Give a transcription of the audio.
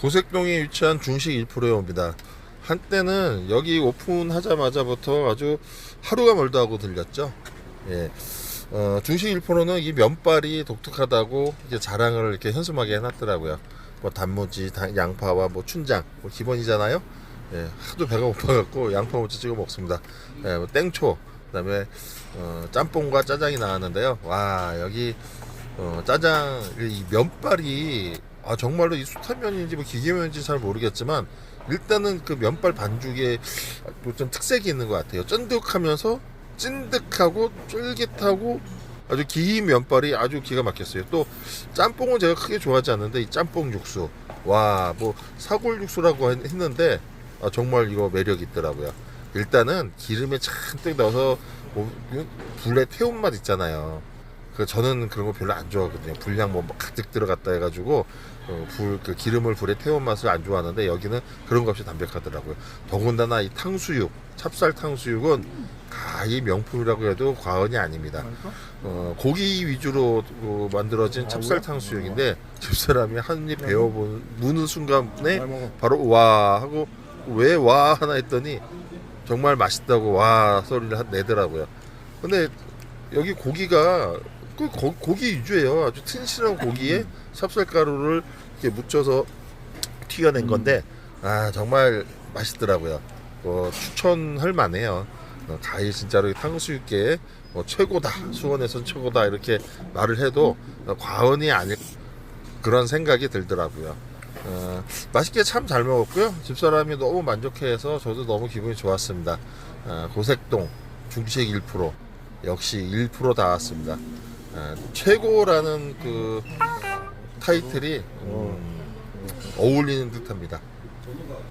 고색동에 위치한 중식 1%에 옵니다. 한때는 여기 오픈하자마자부터 아주 하루가 멀다 하고 들렸죠. 예. 어, 중식 1%는 이 면발이 독특하다고 이제 자랑을 이렇게 현수막에 해놨더라고요. 뭐 단무지, 다- 양파와 뭐 춘장, 뭐 기본이잖아요. 예, 하도 배가 고파갖고 양파 무치 찍어 먹습니다. 예, 뭐 땡초, 그다음에 어, 짬뽕과 짜장이 나왔는데요. 와 여기 어, 짜장 이 면발이 아 정말로 이 수타면인지 뭐 기계면인지 잘 모르겠지만 일단은 그 면발 반죽에 뭐좀 특색이 있는 것 같아요. 쫀득하면서 찐득하고 쫄깃하고 아주 긴 면발이 아주 기가 막혔어요. 또 짬뽕은 제가 크게 좋아하지 않는데 이 짬뽕 육수 와 뭐 사골 육수라고 했- 했는데 아, 정말 이거 매력 있더라고요. 일단은 기름에 잔뜩 넣어서 뭐, 불에 태운 맛 있잖아요. 그 저는 그런 거 별로 안 좋아하거든요. 불량 뭐 가득 들어갔다 해가지고 어, 불그 기름을 불에 태운 맛을 안 좋아하는데 여기는 그런 거 없이 담백하더라고요. 더군다나 이 탕수육, 찹쌀 탕수육은 가히 명품이라고 해도 과언이 아닙니다. 어, 고기 위주로 어, 만들어진 찹쌀 탕수육인데 집사람이 한 입 베어 무는 순간에 바로 와 하고 왜 와 하나 했더니 정말 맛있다고 와 소리를 하- 내더라고요. 근데 여기 고기가 그 고, 고기 위주예요. 아주 튼실한 고기에 찹쌀가루를 이렇게 묻혀서 튀겨낸 건데 아 정말 맛있더라고요. 어, 추천할 만해요. 어, 가히 진짜로 이 탕수육계 뭐 최고다 수원에선 최고다 이렇게 말을 해도 어, 과언이 아닐 그런 생각이 들더라고요. 어, 맛있게 참 잘 먹었고요. 집사람이 너무 만족해서 저도 너무 기분이 좋았습니다. 어, 고색동 중식 1% 역시 1% 닿았습니다. 어, 최고라는 그 타이틀이 음, 어울리는 듯합니다.